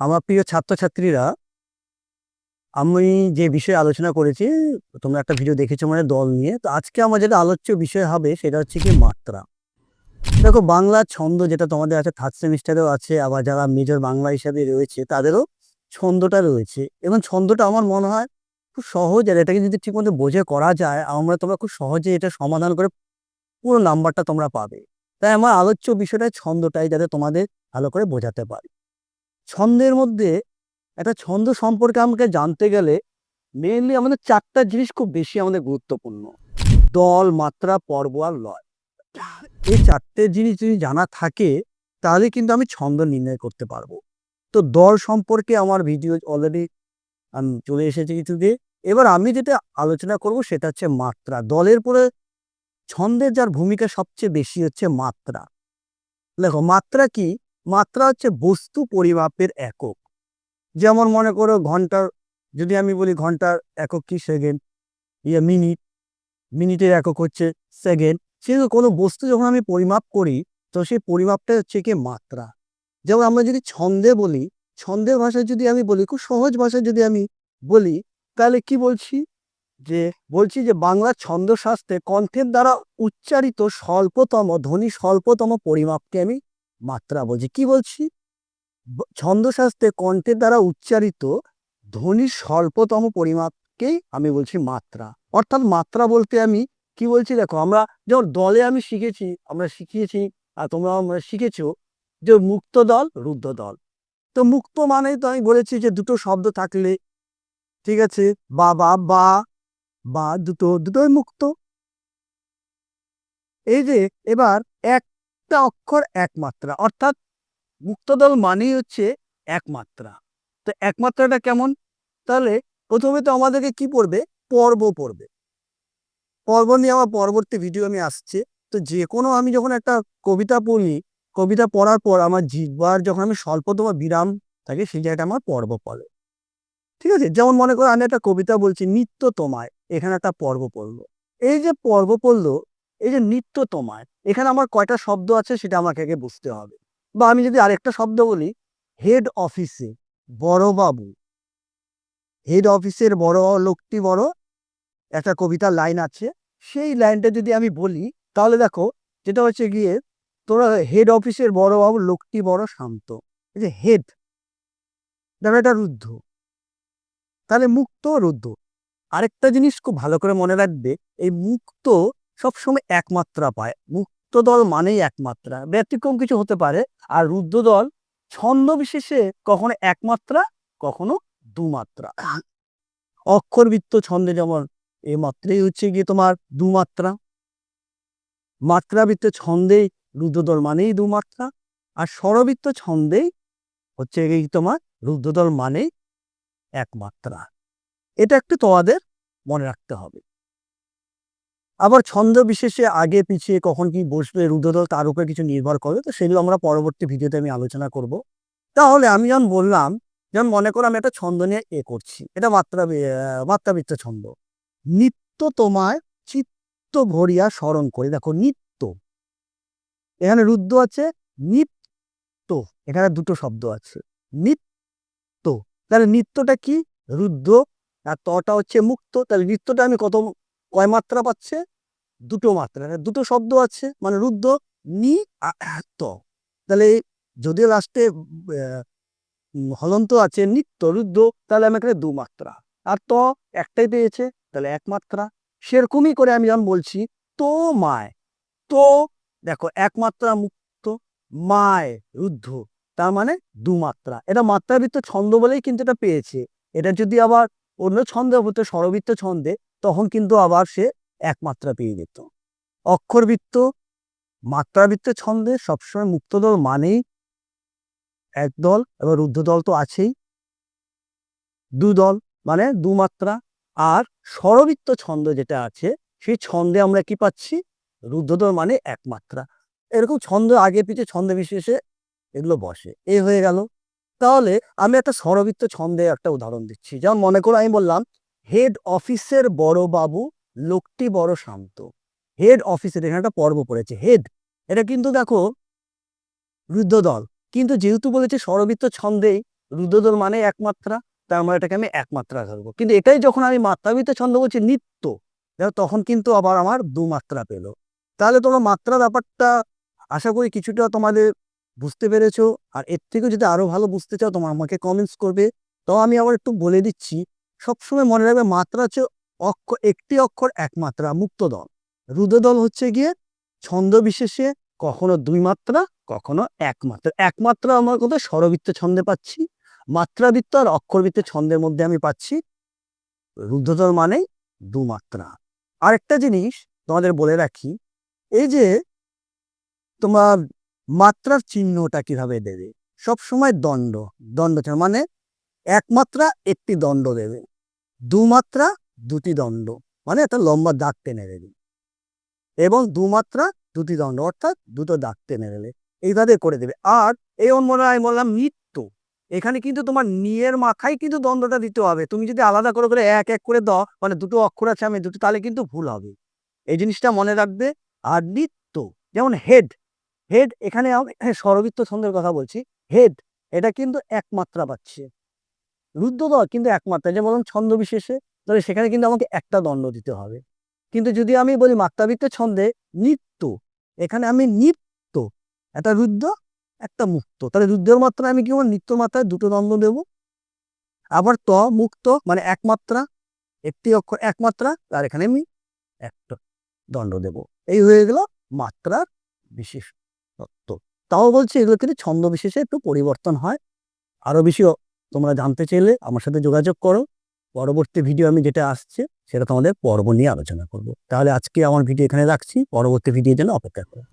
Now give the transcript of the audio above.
আমার প্রিয় ছাত্রছাত্রীরা, আমি যে বিষয়ে আলোচনা করেছি, তোমরা একটা ভিডিও দেখেছ মানে দল নিয়ে, তো আজকে আমার যেটা আলোচ্য বিষয় হবে সেটা হচ্ছে কি মাত্রা। দেখো, বাংলা ছন্দ যেটা তোমাদের আছে থার্ড সেমিস্টারেও আছে, আবার যারা মেজর বাংলা হিসাবে রয়েছে, তাদেরও ছন্দটা রয়েছে। এবং ছন্দটা আমার মনে হয় খুব সহজ, আর এটাকে যদি ঠিক মতো বোঝে করা যায়, আমরা তোমরা খুব সহজে এটা সমাধান করে পুরো নাম্বারটা তোমরা পাবে। তাই আমার আলোচ্য বিষয়টা ছন্দটাই যাতে তোমাদের ভালো করে বোঝাতে পারি। ছন্দের মধ্যে একটা ছন্দ সম্পর্কে আমাকে জানতে গেলে মেইনলি আমাদের চারটা জিনিস খুব বেশি আমাদের গুরুত্বপূর্ণ। দল, মাত্রা, পর্ব আর লয়। এই চারটে জিনিস যদি জানা থাকে, তাহলে কিন্তু আমি ছন্দ নির্ণয় করতে পারব। তো দল সম্পর্কে আমার ভিডিও অলরেডি আমি চলে এসেছি কিছু দিয়ে এবার আমি যেটা আলোচনা করব সেটা হচ্ছে মাত্রা। দলের পরে ছন্দের যার ভূমিকা সবচেয়ে বেশি হচ্ছে মাত্রা। দেখো, মাত্রা কি? মাত্রা হচ্ছে বস্তু পরিমাপের একক। যেমন মনে করো ঘণ্টার, যদি আমি বলি ঘণ্টার একক কি? সেকেন্ড। ইয়ে মিনিট। মিনিটের একক হচ্ছে সেকেন্ড। সেহেতু কোনো বস্তু যখন আমি পরিমাপ করি, তো সেই পরিমাপটা হচ্ছে কি? মাত্রা। যেমন আমরা যদি ছন্দে বলি ছন্দের ভাষায় যদি আমি বলি, খুব সহজ ভাষায় যদি আমি বলি, তাহলে কি বলছি? যে বলছি যে বাংলা ছন্দশাস্ত্রে কণ্ঠের দ্বারা উচ্চারিত স্বল্পতম, ধ্বনি স্বল্পতম পরিমাপকে আমি মাত্রা বলছি, কি বলছি? ছন্দশাস্ত্রে কণ্ঠের দ্বারা উচ্চারিত ধ্বনির স্বল্পতম পরিমাপকেই আমি বলছি মাত্রা। অর্থাৎ মাত্রা বলতে আমি কি বলছি? দেখো, আমরা যেমন দলে আমি শিখেছি, আমরা শিখিয়েছি, আর তোমরা আমরা শিখেছো যে মুক্ত দল, রুদ্ধ দল। তো মুক্ত মানে তো আমি বলেছি যে দুটো শব্দ থাকলে, ঠিক আছে? বা বা বা বা, দুটো, দুটোই মুক্ত। এই যে, এবার একটা অক্ষর এক মাত্রা অর্থাৎ মুক্তদল মানেই হচ্ছে এক মাত্রা তো এক মাত্রাটা কেমন? তাহলে প্রথমে তো আমাদেরকে কি পড়বে? পর্ব পড়বে। পর্ব নিয়ে আমার পরবর্তী ভিডিও আমি আসছে। তো যে কোনো আমি যখন একটা কবিতা পড়ি, কবিতা পড়ার পর আমার জিহ্বার যখন আমি স্বল্পতম বিরাম থাকে, সেই জায়গাটা আমার পর্ব পড়ে। ঠিক আছে? যেমন মনে করো আমি একটা কবিতা বলছি, নিত্য তোমায়। এখানে একটা পর্ব পড়ল। এই যে পর্ব পড়ল এই যে নিত্য তোমায় এখানে আমার কয়টা শব্দ আছে সেটা আমাকে আগে বুঝতে হবে। বা আমি যদি আরেকটা শব্দ বলি হেড অফিসে বড়বাবু হেড অফিসের বড় লোকটি বড়, একটা কবিতার লাইন আছে, সেই লাইনটা যদি আমি বলি, তাহলে দেখো, যেটা হচ্ছে গিয়ে, তোরা হেড অফিসের বড়বাবু লোকটি বড় শান্ত। এই যে হেড দেখো এটা রুদ্ধ। তাহলে মুক্ত রুদ্ধ। আরেকটা জিনিস খুব ভালো করে মনে রাখবে, এই মুক্ত সবসময় একমাত্রা পায়। মুক্ত দল মানেই একমাত্রা। ব্যতিক্রম কিছু হতে পারে, আর রুদ্র দল ছন্দ বিশেষে কখনো একমাত্রা, কখনো দুমাত্রা। অক্ষরবৃত্ত ছন্দে যেমন এ মাত্রাই হচ্ছে গিয়ে তোমার দুমাত্রা, মাত্রাবৃত্ত ছন্দেই রুদ্রদল মানেই দুমাত্রা, আর স্বরবৃত্ত ছন্দেই হচ্ছে এই তোমার রুদ্রদল মানেই একমাত্রা। এটা একটু তোমাদের মনে রাখতে হবে। আবার ছন্দ বিশেষে আগে পিছিয়ে কখন কি বসবে রুদ্রদল তার উপরে কিছু নির্ভর করে তো সেগুলো আমরা পরবর্তী ভিডিওতে আমি আলোচনা করব। তাহলে আমি যেমন বললাম, যেমন মনে করো আমি একটা ছন্দ নিয়ে এ করছি, এটা মাত্রা মাত্রাবৃত্ত ছন্দ। নিত্য তোমায় চিত্ত ভরিয়া স্মরণ করে। দেখো নিত্য, এখানে রুদ্র আছে, নিত্য, এখানে দুটো শব্দ আছে, নিত্য। তাহলে নিত্যটা কি? রুদ্র আর তটা হচ্ছে মুক্ত। তাহলে নৃত্যটা আমি কত কয় মাত্রা পাচ্ছে? দুটো মাত্রা। দুটো শব্দ আছে মানে রুদ্র নি তাহলে যদিও লাস্টে হলন্ত আছে, নিত্য রুদ্র তাহলে আমি এখানে দু মাত্রা। আর ত একটাই পেয়েছে, তাহলে এক মাত্রা। সেরকমই করে আমি যেমন বলছি, তো মায়। তো, দেখো একমাত্রা মুক্ত, মায়, রুদ্ধ, তার মানে দু মাত্রা। এটা মাত্রাবৃত্ত ছন্দ বলেই কিন্তু এটা পেয়েছে। এটা যদি আবার অন্য ছন্দে হতো স্বরবৃত্ত ছন্দে তখন কিন্তু আবার সে এক মাত্রা পেয়ে যেত। অক্ষরবৃত্ত, মাত্রাবৃত্ত ছন্দে সবসময় মুক্তদল মানেই একদল, এবার রুদ্ধ দল তো আছেই। দু দল মানে দু মাত্রা আর স্বরবৃত্ত ছন্দ যেটা আছে, সেই ছন্দে আমরা কি পাচ্ছি? রুদ্ধদল মানে একমাত্রা। এরকম ছন্দ আগে পিছে ছন্দ বিশেষে এগুলো বসে। এ হয়ে গেল। তাহলে আমি একটা স্বরবৃত্ত ছন্দে একটা উদাহরণ দিচ্ছি। যেমন মনে করো আমি বললাম, হেড অফিসের বড় বাবু, লোকটি বড় শান্ত। হেড অফিসের এখানে একটা পর্ব পড়েছে। হেড এটা কিন্তু দেখো রুদ্রদল কিন্তু যেহেতু বলেছে স্বরবৃত্ত ছন্দেই রুদ্রদল মানে একমাত্রা তার মানে এটাকে আমি একমাত্রা ধরবো। কিন্তু এটাই যখন আমি মাত্রাবৃত্ত ছন্দ বলছি নিত্য, দেখো তখন কিন্তু আবার আমার দু মাত্রা পেল। তাহলে তোমার মাত্রা ব্যাপারটা, আশা করি কিছুটা তোমাদের বুঝতে পেরেছ? আর এর থেকেও যদি আরও ভালো বুঝতে চাও, তোমার আমাকে কমেন্টস করবে। তো আমি আবার একটু বলে দিচ্ছি, সবসময় মনে রাখবে মাত্রা হচ্ছে অক্ষর একটি অক্ষর এক মাত্রা মুক্ত দল। রুদ্রদল হচ্ছে গিয়ে ছন্দ বিশেষে কখনো দুই মাত্রা, কখনো এক মাত্রা। এক মাত্রা আমার কোথাও স্বরবৃত্ত ছন্দে পাচ্ছি। মাত্রাবৃত্ত আর অক্ষরবৃত্ত ছন্দের মধ্যে আমি পাচ্ছি রুদ্রদল মানে দু মাত্রা। আরেকটা জিনিস তোমাদের বলে রাখি, এই যে তোমার মাত্রার চিহ্নটা কীভাবে দেবে? সব সময় দণ্ড দণ্ড মানে এক মাত্রা একটি দণ্ড দেবে। দু মাত্রা দুটি দণ্ড। মানে একটা লম্বা দাগ টেনে দেবে। এবং দু মাত্রা দুটি দণ্ড, অর্থাৎ দুটো দাগ টেনে দেবে। এইভাবে করে দেবে। আর এই মনে হয় বললাম নিত্য এখানে কিন্তু তোমার নিয়ের মাথায় কিন্তু দ্বন্দ্বটা দিতে হবে। তুমি যদি আলাদা করে করে এক এক করে দাও মানে দুটো অক্ষর আছে, আমি দুটো, তাহলে কিন্তু ভুল হবে। এই জিনিসটা মনে রাখবে। আর নিত্য, যেমন হেড হেড এখানে হ্যাঁ, স্বরবৃত্ত ছন্দের কথা বলছি। হেড এটা কিন্তু এক মাত্রা পাচ্ছে। রুদ্রদল কিন্তু এক মাত্রা যেমন ছন্দ বিশেষে তাহলে সেখানে কিন্তু আমাকে একটা দণ্ড দিতে হবে। কিন্তু যদি আমি বলি মাত্রাবৃত্ত ছন্দে নিত্য এখানে আমি নিত্য একটা রুদ্র একটা মুক্ত। তাহলে রুদ্রের মাত্রা আমি কি করব? নিত্য মাত্রায় দুটো দণ্ড দেব। আবার ত মুক্ত মানে একমাত্রা একটি অক্ষর একমাত্রা আর এখানে আমি একটা দণ্ড দেব। এই হয়ে গেল মাত্রার বিশেষ তত্ত্ব তাও বলছি এগুলো কিন্তু ছন্দ বিশেষে একটু পরিবর্তন হয়। আরও বেশি তোমরা জানতে চাইলে আমার সাথে যোগাযোগ করো। পরবর্তী ভিডিও আমি যেটা আসছে সেটা তোমাদের পর্ব নিয়ে আলোচনা করব। তাহলে আজকে আমার ভিডিও এখানে রাখছি। পরবর্তী ভিডিও যেন অপেক্ষা করো।